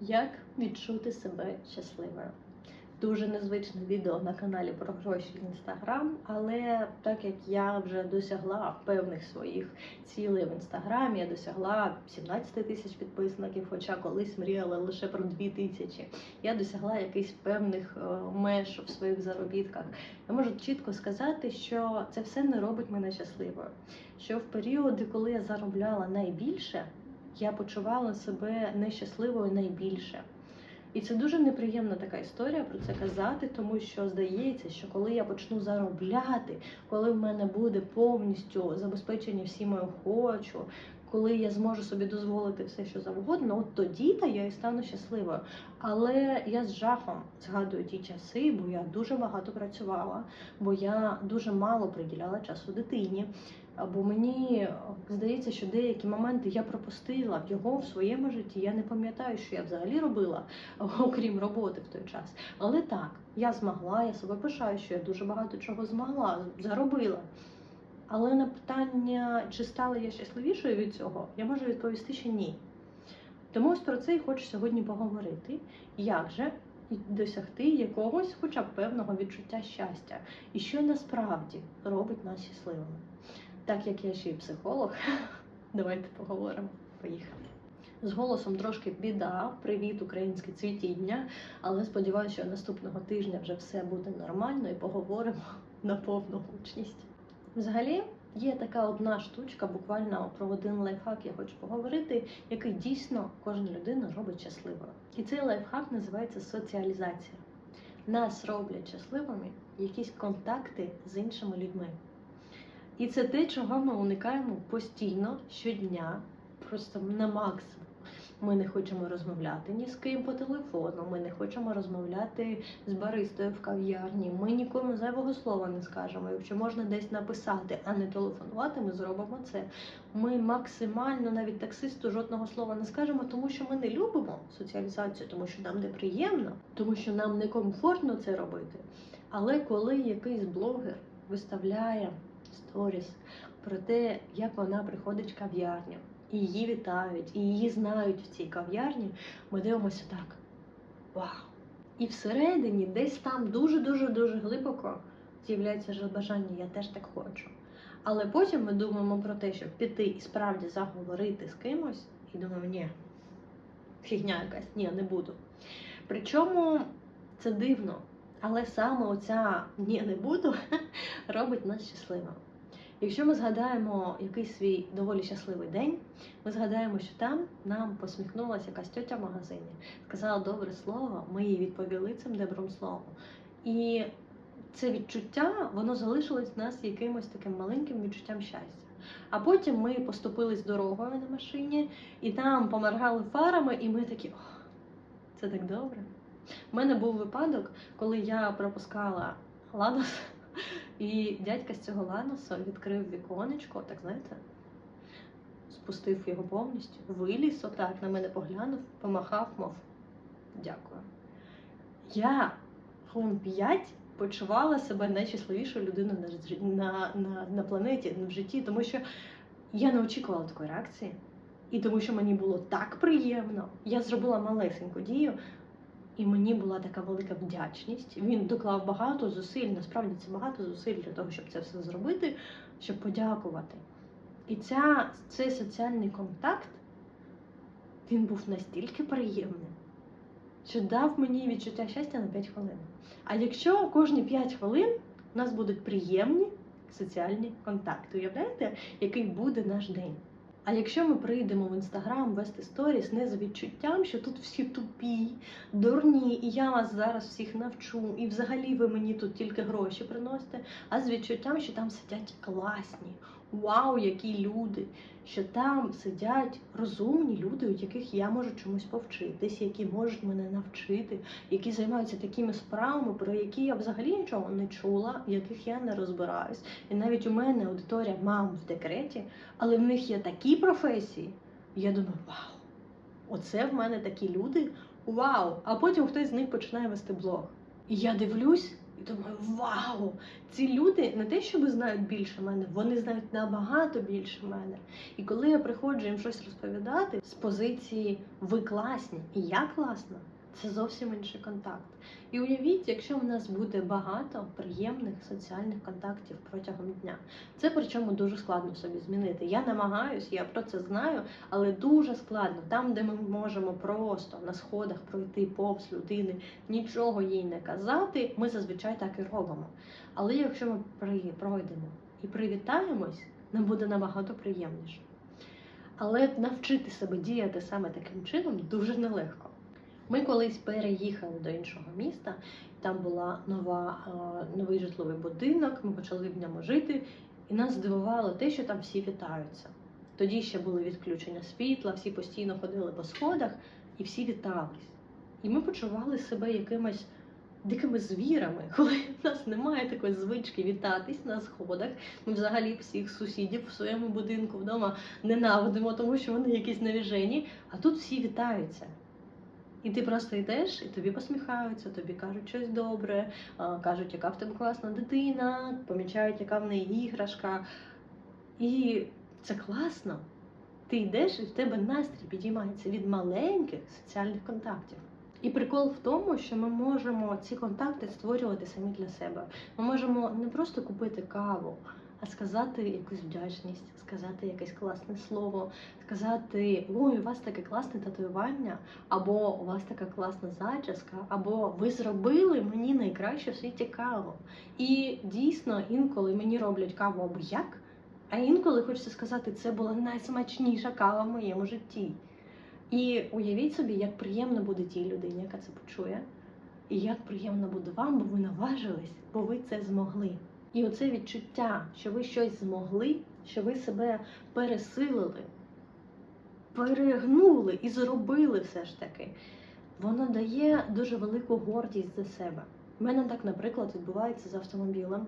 Як відчути себе щасливою? Дуже незвичне відео на каналі про гроші в інстаграм, але так як я вже досягла певних своїх цілей в інстаграмі, я досягла 17 тисяч підписників, хоча колись мріяла лише про 2 тисячі. Я досягла якихось певних е, меж в своїх заробітках. Я можу чітко сказати, що це все не робить мене щасливою. Що в періоди, коли я заробляла найбільше, я почувала себе нещасливою найбільше. І це дуже неприємна така історія про це казати, тому що здається, що коли я почну заробляти, коли в мене буде повністю забезпечені всі мої хочу, коли я зможу собі дозволити все, що завгодно, от тоді та я і стану щасливою. Але я з жахом згадую ті часи, бо я дуже багато працювала, бо я дуже мало приділяла часу дитині. Бо мені здається, що деякі моменти я пропустила його в своєму житті. Я не пам'ятаю, що я взагалі робила, окрім роботи в той час. Але так, я змогла, я себе пишаю, що я дуже багато чого змогла, заробила. Але на питання, чи стала я щасливішою від цього, я можу відповісти, що ні. Тому ось про це і хочу сьогодні поговорити. Як же досягти якогось, хоча б певного відчуття щастя, і що насправді робить нас щасливими. Так як я ще й психолог, давайте поговоримо. Поїхали. З голосом трошки біда. Привіт, українське цвітіння. Але сподіваюся, що наступного тижня вже все буде нормально і поговоримо на повну гучність. Взагалі, є така одна штучка, буквально про один лайфхак я хочу поговорити, який дійсно кожна людина робить щасливою. І цей лайфхак називається соціалізація. Нас роблять щасливими якісь контакти з іншими людьми. І це те, чого ми уникаємо постійно щодня, просто на максимум. Ми не хочемо розмовляти ні з ким по телефону, ми не хочемо розмовляти з баристою в кав'ярні. Ми нікому зайвого слова не скажемо. Якщо можна десь написати, а не телефонувати, ми зробимо це. Ми максимально навіть таксисту жодного слова не скажемо, тому що ми не любимо соціалізацію, тому що нам неприємно, тому що нам некомфортно це робити. Але коли якийсь блогер виставляє сторіс про те, як вона приходить в кав'ярню, і її вітають, і її знають в цій кав'ярні, ми дивимося так. Вау! І всередині, десь там дуже-дуже дуже глибоко з'являється бажання, я теж так хочу. Але потім ми думаємо про те, щоб піти і справді заговорити з кимось, і думаємо, ні, фігня якась, ні, не буду. Причому це дивно, але саме оця ні, не буду робить нас щасливими. Якщо ми згадаємо якийсь свій доволі щасливий день, ми згадаємо, що там нам посміхнулася якась тьотя в магазині, сказала добре слово, ми їй відповіли цим добрим словом. І це відчуття, воно залишилось в нас якимось таким маленьким відчуттям щастя. А потім ми поступились дорогою на машині і там поморгали фарами, і ми такі, ох, це так добре. У мене був випадок, коли я пропускала Ладос. І дядька з цього ланосу відкрив віконечко, так знаєте, спустив його повністю, виліз отак, на мене поглянув, помахав, мов дякую. Я хвилин п'ять почувала себе найщасливішою людиною на, на, на планеті, в житті, тому що я не очікувала такої реакції. І тому що мені було так приємно, я зробила малесеньку дію, і мені була така велика вдячність. Він доклав багато зусиль, насправді це багато зусиль для того, щоб це все зробити, щоб подякувати. І ця, цей соціальний контакт він був настільки приємним, що дав мені відчуття щастя на 5 хвилин. А якщо кожні 5 хвилин у нас будуть приємні соціальні контакти, уявляєте, який буде наш день? А якщо ми прийдемо в інстаграм вести сторіс не з відчуттям, що тут всі тупі, дурні, і я вас зараз всіх навчу, і взагалі ви мені тут тільки гроші приносите, а з відчуттям, що там сидять класні, вау, які люди, що там сидять розумні люди, у яких я можу чомусь повчитись, які можуть мене навчити, які займаються такими справами, про які я взагалі нічого не чула, в яких я не розбираюсь. І навіть у мене аудиторія мам в декреті, але в них є такі професії. Я думаю, вау, оце в мене такі люди. Вау! А потім хтось з них починає вести блог. І я дивлюсь, І думаю, вау! Ці люди не те, що знають більше мене, вони знають набагато більше мене. І коли я приходжу їм щось розповідати з позиції ви класні і я класна, це зовсім інший контакт. І уявіть, якщо в нас буде багато приємних соціальних контактів протягом дня. Це причому дуже складно собі змінити. Я намагаюсь, я про це знаю, але дуже складно. Там, де ми можемо просто на сходах пройти повз людини, нічого їй не казати, ми зазвичай так і робимо. Але якщо ми пройдемо і привітаємось, нам буде набагато приємніше. Але навчити себе діяти саме таким чином дуже нелегко. Ми колись переїхали до іншого міста, там була нова, е, новий житловий будинок, ми почали в ньому жити, і нас здивувало те, що там всі вітаються. Тоді ще були відключення світла, всі постійно ходили по сходах і всі вітались. І ми почували себе якимось дикими звірами, коли в нас немає такої звички вітатись на сходах. Ми взагалі всіх сусідів в своєму будинку вдома ненавидимо, тому що вони якісь навіжені, а тут всі вітаються. І ти просто йдеш, і тобі посміхаються, тобі кажуть щось добре, кажуть, яка в тебе класна дитина, помічають, яка в неї іграшка. І це класно. Ти йдеш, і в тебе настрій підіймається від маленьких соціальних контактів. І прикол в тому, що ми можемо ці контакти створювати самі для себе. Ми можемо не просто купити каву, а сказати якусь вдячність, сказати якесь класне слово, сказати: Ой, у вас таке класне татуювання, або у вас така класна зачіска, або ви зробили мені найкраще в світі каву. І дійсно інколи мені роблять каву або як, а інколи хочеться сказати, це була найсмачніша кава в моєму житті. І уявіть собі, як приємно буде тій людині, яка це почує, і як приємно буде вам, бо ви наважились, бо ви це змогли. І оце відчуття, що ви щось змогли, що ви себе пересилили, перегнули і зробили все ж таки, воно дає дуже велику гордість за себе. У мене так, наприклад, відбувається з автомобілем.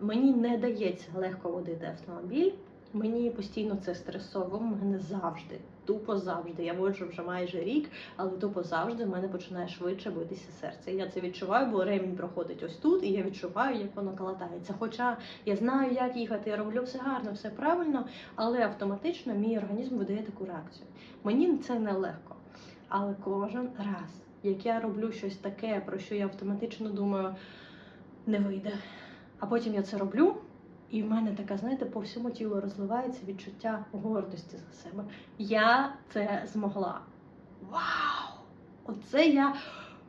Мені не дається легко водити автомобіль. Мені постійно це стресово, в мене завжди, тупо завжди. Я воджу вже майже рік, але тупо завжди в мене починає швидше битися серце. Я це відчуваю, бо ремінь проходить ось тут, і я відчуваю, як воно калатається. Хоча я знаю, як їхати, я роблю все гарно, все правильно, але автоматично мій організм видає таку реакцію. Мені це нелегко. Але кожен раз, як я роблю щось таке, про що я автоматично думаю, не вийде. А потім я це роблю. І в мене така, знаєте, по всьому тілу розливається відчуття гордості за себе. Я це змогла. Вау! Оце я.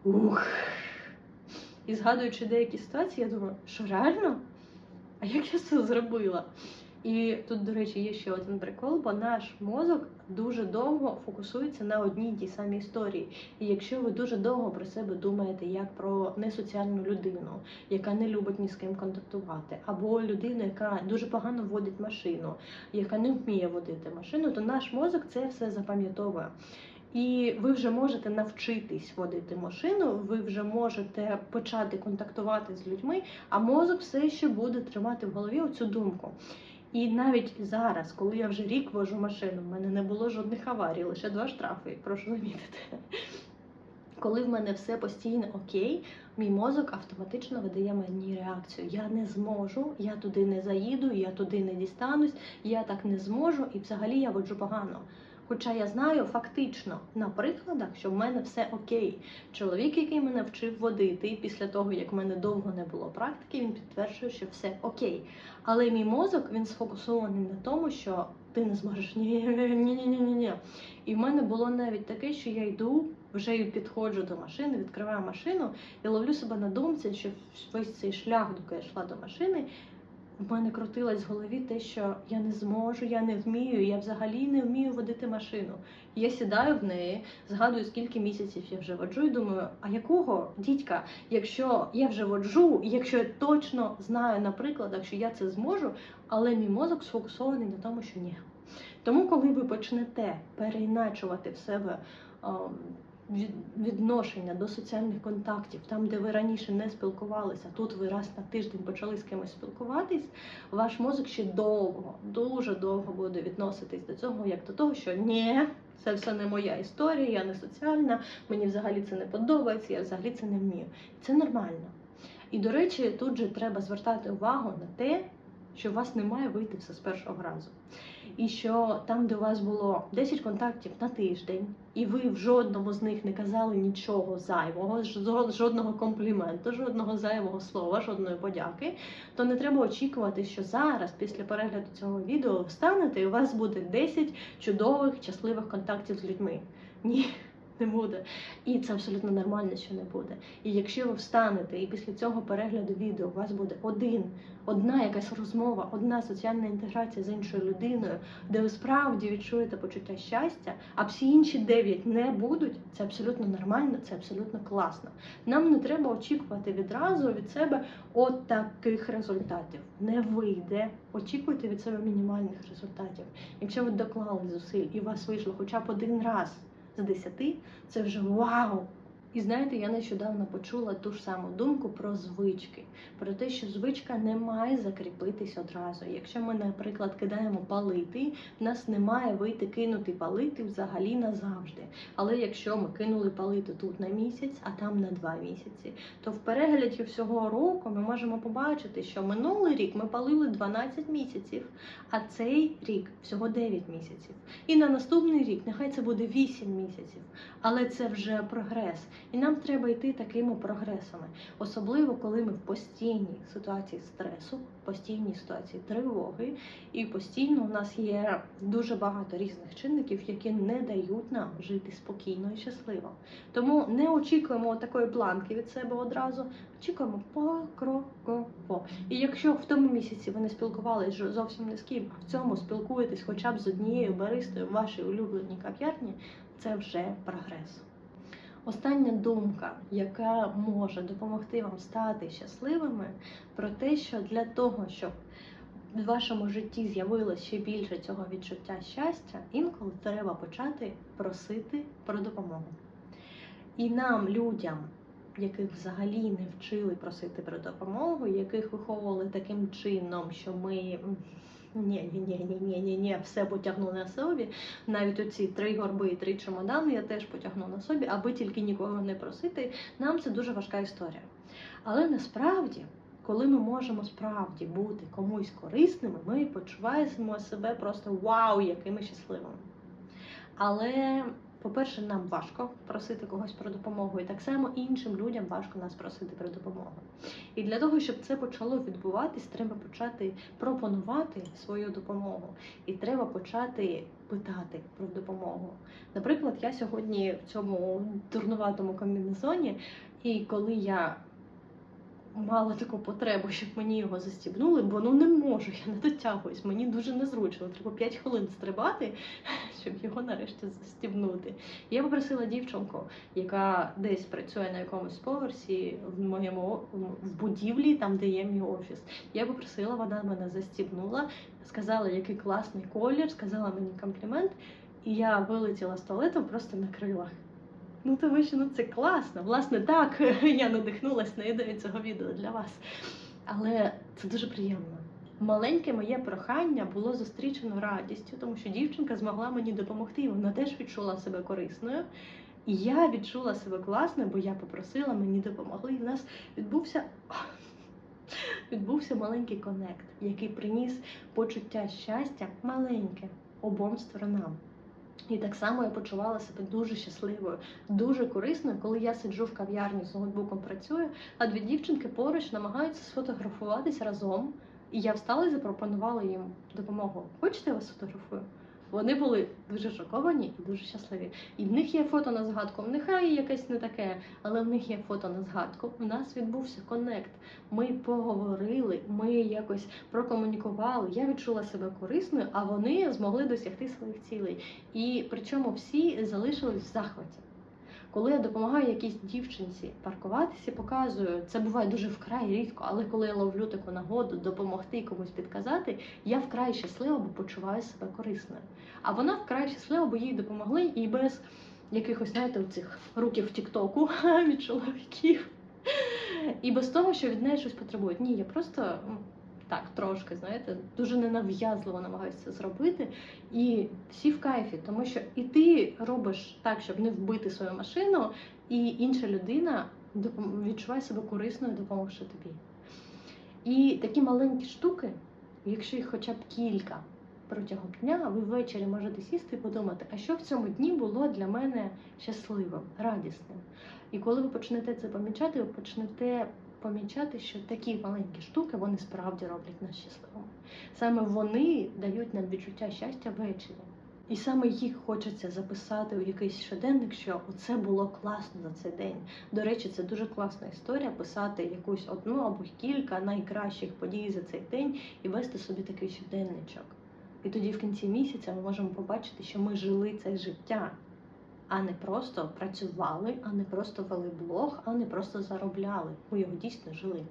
Ух! І згадуючи деякі ситуації, я думаю, що реально? А як я це зробила? І тут, до речі, є ще один прикол, бо наш мозок дуже довго фокусується на одній тій самій історії. І якщо ви дуже довго про себе думаєте як про несоціальну людину, яка не любить ні з ким контактувати, або людину, яка дуже погано водить машину, яка не вміє водити машину, то наш мозок це все запам'ятовує. І ви вже можете навчитись водити машину, ви вже можете почати контактувати з людьми, а мозок все ще буде тримати в голові оцю думку. І навіть зараз, коли я вже рік вожу машину, в мене не було жодних аварій, лише два штрафи, прошу замітити. Коли в мене все постійно окей, мій мозок автоматично видає мені реакцію. Я не зможу, я туди не заїду, я туди не дістанусь, я так не зможу, і взагалі я воджу погано. Хоча я знаю фактично на прикладах, що в мене все окей. Чоловік, який мене вчив водити, після того як в мене довго не було практики, він підтверджує, що все окей. Але мій мозок він сфокусований на тому, що ти не зможеш ні, ні, ні, ні, ні, ні. І в мене було навіть таке, що я йду, вже підходжу до машини, відкриваю машину і ловлю себе на думці, що весь цей шлях, доки я йшла до машини, в мене крутилось в голові те, що я не зможу, я не вмію, я взагалі не вмію водити машину. Я сідаю в неї, згадую, скільки місяців я вже воджу, і думаю, а якого дідька, якщо я вже воджу, якщо я точно знаю на прикладах, що я це зможу, але мій мозок сфокусований на тому, що ні. Тому, коли ви почнете переіначувати в себе ем, відношення до соціальних контактів, там, де ви раніше не спілкувалися, тут ви раз на тиждень почали з кимось спілкуватись, ваш мозок ще довго, дуже довго буде відноситись до цього, як до того, що ні, це все не моя історія, я не соціальна, мені взагалі це не подобається, я взагалі це не вмію. Це нормально. І, до речі, тут же треба звертати увагу на те, що у вас не має вийти все з першого разу. І що там, де у вас було 10 контактів на тиждень, і ви в жодному з них не казали нічого зайвого, жодного компліменту, жодного зайвого слова, жодної подяки, то не треба очікувати, що зараз, після перегляду цього відео, встанете і у вас буде 10 чудових, щасливих контактів з людьми. Ні. Не буде. І це абсолютно нормально, що не буде. І якщо ви встанете і після цього перегляду відео у вас буде один, одна якась розмова, одна соціальна інтеграція з іншою людиною, де ви справді відчуєте почуття щастя, а всі інші дев'ять не будуть, це абсолютно нормально, це абсолютно класно. Нам не треба очікувати відразу від себе от таких результатів. Не вийде. Очікуйте від себе мінімальних результатів. Якщо ви доклали зусиль і у вас вийшло хоча б один раз з 10, це вже вау! І знаєте, я нещодавно почула ту ж саму думку про звички, про те, що звичка не має закріпитись одразу. Якщо ми, наприклад, кидаємо палити, в нас не має вийти кинути палити взагалі назавжди. Але якщо ми кинули палити тут на місяць, а там на два місяці, то в перегляді всього року ми можемо побачити, що минулий рік ми палили 12 місяців, а цей рік всього 9 місяців. І на наступний рік нехай це буде 8 місяців, але це вже прогрес. І нам треба йти такими прогресами, особливо коли ми в постійній ситуації стресу, постійній ситуації тривоги, і постійно у нас є дуже багато різних чинників, які не дають нам жити спокійно і щасливо. Тому не очікуємо такої планки від себе одразу, очікуємо покроково. І якщо в тому місяці ви не спілкувалися зовсім не з ким, а в цьому спілкуєтесь хоча б з однією баристою в вашій улюбленій кав'ярні, це вже прогрес. Остання думка, яка може допомогти вам стати щасливими, про те, що для того, щоб в вашому житті з'явилось ще більше цього відчуття щастя, інколи треба почати просити про допомогу. І нам, людям, яких взагалі не вчили просити про допомогу, яких виховували таким чином, що ми ні, ні, ні, ні, ні, ні, ні, все потягну на собі. Навіть оці три горби і три чемодани я теж потягну на собі, аби тільки нікого не просити. Нам це дуже важка історія. Але насправді, коли ми можемо справді бути комусь корисними, ми почуваємо себе просто вау, якими щасливими. Але, по-перше, нам важко просити когось про допомогу, і так само іншим людям важко нас просити про допомогу. І для того, щоб це почало відбуватись, треба почати пропонувати свою допомогу, і треба почати питати про допомогу. Наприклад, я сьогодні в цьому дурнуватому комбінезоні, і коли я мала таку потребу, щоб мені його застібнули, бо ну не можу, я не дотягуюсь, мені дуже незручно. Треба 5 хвилин стрибати, щоб його нарешті застібнути. Я попросила дівчинку, яка десь працює на якомусь поверсі в моєму в будівлі, там де є мій офіс. Я попросила, вона мене застібнула, сказала, який класний колір, сказала мені комплімент, і я вилетіла з туалету просто на крилах. Ну, тому що ну це класно. Власне, так я надихнулася на ідею цього відео для вас. Але це дуже приємно. Маленьке моє прохання було зустрічено радістю, тому що дівчинка змогла мені допомогти, і вона теж відчула себе корисною. І я відчула себе класно, бо я попросила, мені допомогли. І в нас відбувся відбувся маленький конект, який приніс почуття щастя маленьке обом сторонам. І так само я почувала себе дуже щасливою, дуже корисною, коли я сиджу в кав'ярні з ноутбуком працюю, а дві дівчинки поруч намагаються сфотографуватись разом. І я встала і запропонувала їм допомогу. Хочете я вас сфотографую? Вони були дуже шоковані і дуже щасливі. І в них є фото на згадку. Нехай якесь не таке, але в них є фото на згадку. У нас відбувся конект. Ми поговорили, ми якось прокомунікували. Я відчула себе корисною, а вони змогли досягти своїх цілей. І причому всі залишились в захваті. Коли я допомагаю якійсь дівчинці паркуватися, показую, це буває дуже вкрай рідко, але коли я ловлю таку нагоду допомогти комусь підказати, я вкрай щаслива, бо почуваю себе корисною. А вона вкрай щаслива, бо їй допомогли і без якихось, знаєте, цих руків Тіктоку від чоловіків. І без того, що від неї щось потребують. Ні, я просто так трошки, знаєте, дуже ненав'язливо намагаюся зробити. І всі в кайфі, тому що і ти робиш так, щоб не вбити свою машину, і інша людина відчувай себе корисною, допомогши тобі. І такі маленькі штуки, якщо їх хоча б кілька протягом дня, ви ввечері можете сісти і подумати, а що в цьому дні було для мене щасливим, радісним. І коли ви почнете це помічати, ви почнете помічати, що такі маленькі штуки вони справді роблять нас щасливими. Саме вони дають нам відчуття щастя ввечері. І саме їх хочеться записати у якийсь щоденник, що це було класно за цей день. До речі, це дуже класна історія писати якусь одну або кілька найкращих подій за цей день і вести собі такий щоденничок. І тоді в кінці місяця ми можемо побачити, що ми жили це життя, а не просто працювали, а не просто вели блог, а не просто заробляли. Ми його дійсно жили.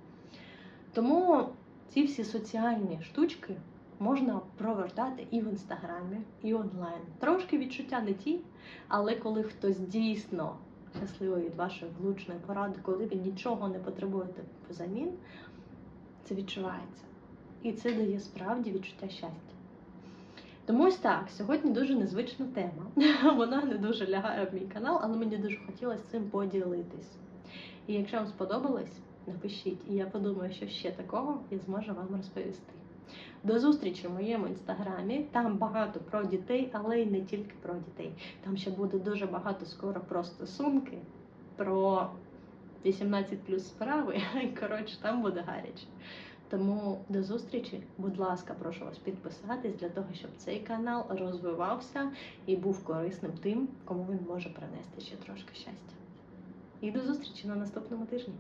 Тому ці всі соціальні штучки можна провертати і в інстаграмі, і онлайн. Трошки відчуття не ті, але коли хтось дійсно щасливий від вашої влучної поради, коли ви нічого не потребуєте взамін, це відчувається. І це дає справді відчуття щастя. Тому ось так, сьогодні дуже незвична тема. Вона не дуже лягає в мій канал, але мені дуже хотілося цим поділитись. І якщо вам сподобалось, напишіть, і я подумаю, що ще такого я зможу вам розповісти. До зустрічі в моєму інстаграмі. Там багато про дітей, але й не тільки про дітей. Там ще буде дуже багато скоро про стосунки, про 18 плюс справи. Коротше, там буде гаряче. Тому до зустрічі, будь ласка, прошу вас підписатись для того, щоб цей канал розвивався і був корисним тим, кому він може принести ще трошки щастя. І до зустрічі на наступному тижні.